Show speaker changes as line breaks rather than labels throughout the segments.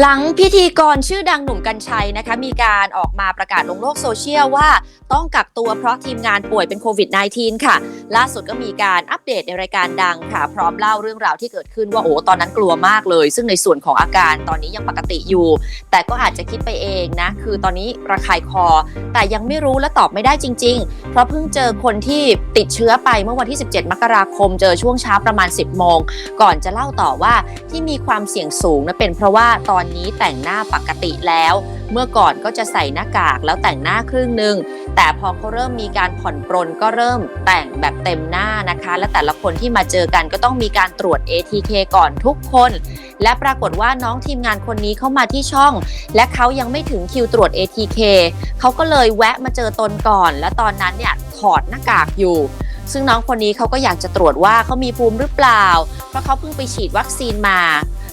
หลังพิธีกรชื่อดังหนุ่มกัญชัยนะคะมีการออกมาประกาศลงโลกโซเชียลว่าต้องกักตัวเพราะทีมงานป่วยเป็นโควิด -19 ค่ะ ล่าสุดก็มีการอัป เดตในรายการดังค่ะ พร้อมเล่าเรื่องราวที่เกิดขึ้นว่าโอ้ตอนนั้นกลัวมากเลย ซึ่งในส่วนของอาการตอนนี้ยังปกติอยู่ แต่ก็อาจจะคิดไปเองนะ คือตอนนี้ระคายคอ แต่ยังไม่รู้และตอบไม่ได้จริง ๆ เพราะเพิ่งเจอคนที่ติดเชื้อไปเมื่อวันที่ 17 มกราคม เจอช่วงเช้าประมาณ 10 โมง ก่อนจะเล่าต่อว่าที่มีความเสี่ยงสูงนะเป็นเพราะว่าตอนนี้แต่งหน้าปกติแล้ว เมื่อก่อนก็จะใส่หน้ากากแล้วแต่งหน้าครึ่งหนึ่งแต่พอเขาเริ่มมีการผ่อนปรนก็เริ่มแต่งแบบเต็มหน้านะคะ และแต่ละคนที่มาเจอกันก็ต้องมีการตรวจ ATK ก่อนทุกคน และปรากฏว่าน้องทีมงานคนนี้เข้ามาที่ช่อง และเขายังไม่ถึงคิวตรวจ ATK เขาก็เลยแวะมาเจอตนก่อน และตอนนั้นเนี่ยถอดหน้ากากอยู่ซึ่งน้องคนนี้เขาก็อยากจะตรวจว่าเขามีภูมิหรือเปล่า เพราะเขาเพิ่งไปฉีดวัคซีนมา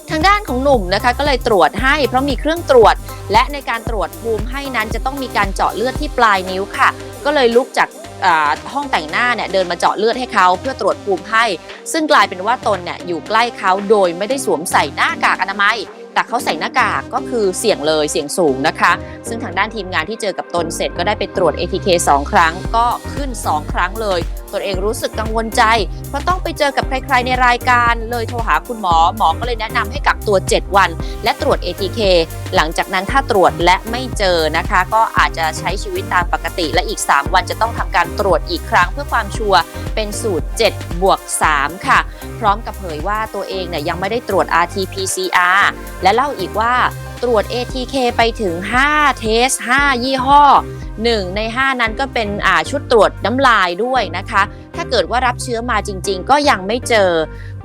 ทางด้านของหนุ่มนะคะก็เลยตรวจให้เพราะมีเครื่องตรวจ และในการตรวจภูมิให้นั้นจะต้องมีการเจาะเลือดที่ปลายนิ้วค่ะ ก็เลยลุกจากห้องแต่งหน้าเนี่ยเดินมาเจาะเลือดให้เขาเพื่อตรวจภูมิให้ ซึ่งกลายเป็นว่าตนเนี่ยอยู่ใกล้เขาโดยไม่ได้สวมใส่หน้ากากอนามัย แต่เขาใส่หน้ากากก็คือเสี่ยงเลยเสี่ยงสูงนะคะ ซึ่งทางด้านทีมงานที่เจอกับตนเสร็จก็ได้ไปตรวจ ATK 2 ครั้งก็ขึ้น 2 ครั้งเลย ตนเองรู้สึกกังวลใจ เพราะต้องไปเจอกับใคร ๆ ในรายการ เลยโทรหาคุณหมอหมอก็เลยแนะนำให้กักตัว 7 วัน และตรวจ ATK หลังจากนั้นถ้าตรวจและไม่เจอนะคะ ก็อาจจะใช้ชีวิตตามปกติ และอีก 3 วันจะต้องทำการตรวจอีกครั้งเพื่อความชัวร์เป็นสูตร7บวก3ค่ะ พร้อมกับเผยว่าตัวเองเนี่ยยังไม่ได้ตรวจ RT-PCR และเล่าอีกว่าตรวจ ATK ไปถึง 5 เทส 5 ยี่ห้อ 1 ใน 5 นั้นก็เป็นชุดตรวจน้ำลายด้วยนะคะ ถ้าเกิดว่ารับเชื้อมาจริง ๆ ก็ยังไม่เจอ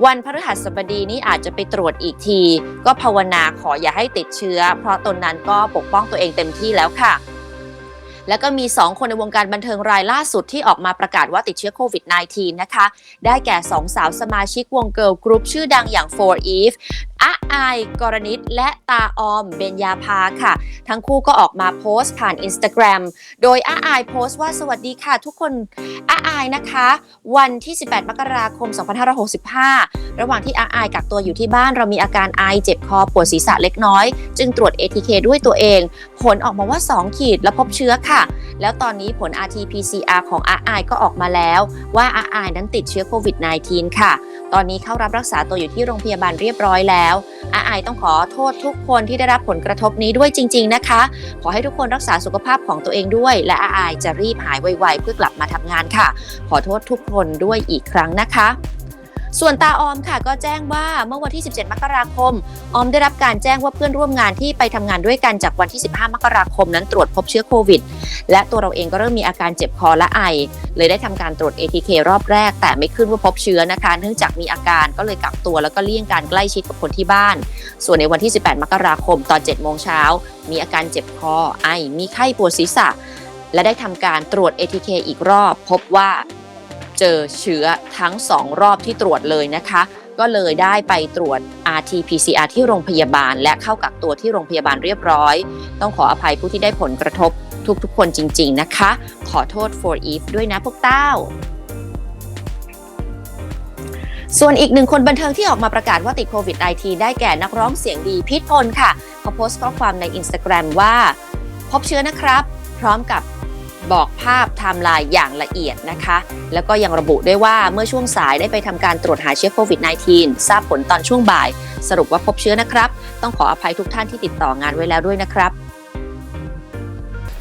วันพฤหัสบดีนี้อาจจะไปตรวจอีกที ก็ภาวนาขออย่าให้ติดเชื้อ เพราะตนนั้นก็ปกป้องตัวเองเต็มที่แล้วค่ะแล้วก็มี 2 คนในวงการบันเทิงรายล่าสุดที่ออกมาประกาศว่าติดเชื้อโควิด -19 นะคะ ได้แก่ 2 สาวสมาชิกวงเกิร์ลกรุ๊ปชื่อดังอย่าง For Eve อะอายกรณิตและตาออมเบญญาภาค่ะ ทั้งคู่ก็ออกมาโพสต์ผ่าน Instagram โดยอาอายโพสต์ว่าสวัสดีค่ะ ทุกคนอาอายนะคะ วันที่ 18 มกราคม 2565 ระหว่างที่อาอายกักตัวอยู่ที่บ้านเรามีอาการไอเจ็บคอปวดศีรษะเล็กน้อย จึงตรวจ ATK ด้วยตัวเอง ผลออกมาว่า 2 ขีดและพบเชื้อค่ะ แล้วตอนนี้ผล RT-PCR ของอาอายก็ออกมาแล้วว่าอาอายนั้นติดเชื้อโควิด -19 ค่ะ ตอนนี้เข้ารับรักษาตัวอยู่ที่โรงพยาบาลเรียบร้อยแล้วอาอายต้องขอโทษทุกคนที่ได้รับผลกระทบนี้ด้วยจริง ๆนะคะ ขอให้ทุกคนรักษาสุขภาพของตัวเองด้วย และอาอายจะรีบหายไวๆเพื่อกลับมาทำงานค่ะ ขอโทษทุกคนด้วยอีกครั้งนะคะ ส่วนตาออมค่ะก็แจ้งว่าเมื่อวันที่ 17 มกราคม ออมได้รับการแจ้งว่าเพื่อนร่วมงานที่ไปทำงานด้วยกันจากวันที่ 15 มกราคมนั้นตรวจพบเชื้อโควิด และตัวเราเองก็เริ่มมีอาการเจ็บคอและไอ เลยได้ทำการตรวจ ATK รอบแรก แต่ไม่ขึ้นว่าพบเชื้อนะคะ เนื่องจากมีอาการก็เลยกักตัวแล้วก็เลี่ยงการใกล้ชิดกับคนที่บ้าน ส่วนในวันที่ 18 มกราคมตอน 7 โมงเช้า มีอาการเจ็บคอไอ มีไข้ปวดศีรษะ และได้ทำการตรวจ ATK อีกรอบ พบว่า เจอเชื้อทั้ง 2 รอบที่ตรวจเลยนะคะ ก็เลยได้ไปตรวจ RT-PCR ที่โรงพยาบาล และเข้ากักตัวที่โรงพยาบาลเรียบร้อย ต้องขออภัยผู้ที่ได้ผลกระทบทุกๆ คนจริง ๆ นะคะ ขอโทษ for Eve ด้วยนะพวกเต้า ส่วนอีกหนึ่งคนบันเทิงที่ออกมาประกาศว่าติดโควิด -19 ได้แก่นักร้องเสียงดีพีทพลค่ะ เขาโพสต์ข้อความใน Instagram ว่า พบเชื้อนะครับ พร้อมกับ บอกภาพไทม์ไลน์อย่างละเอียดนะคะ แล้วก็ยังระบุด้วยว่าเมื่อช่วงสายได้ไปทำการตรวจหาเชื้อโควิด -19 ทราบผลตอนช่วงบ่าย สรุปว่าพบเชื้อนะครับ ต้องขออภัยทุกท่านที่ติดต่องานไว้แล้วด้วยนะครับ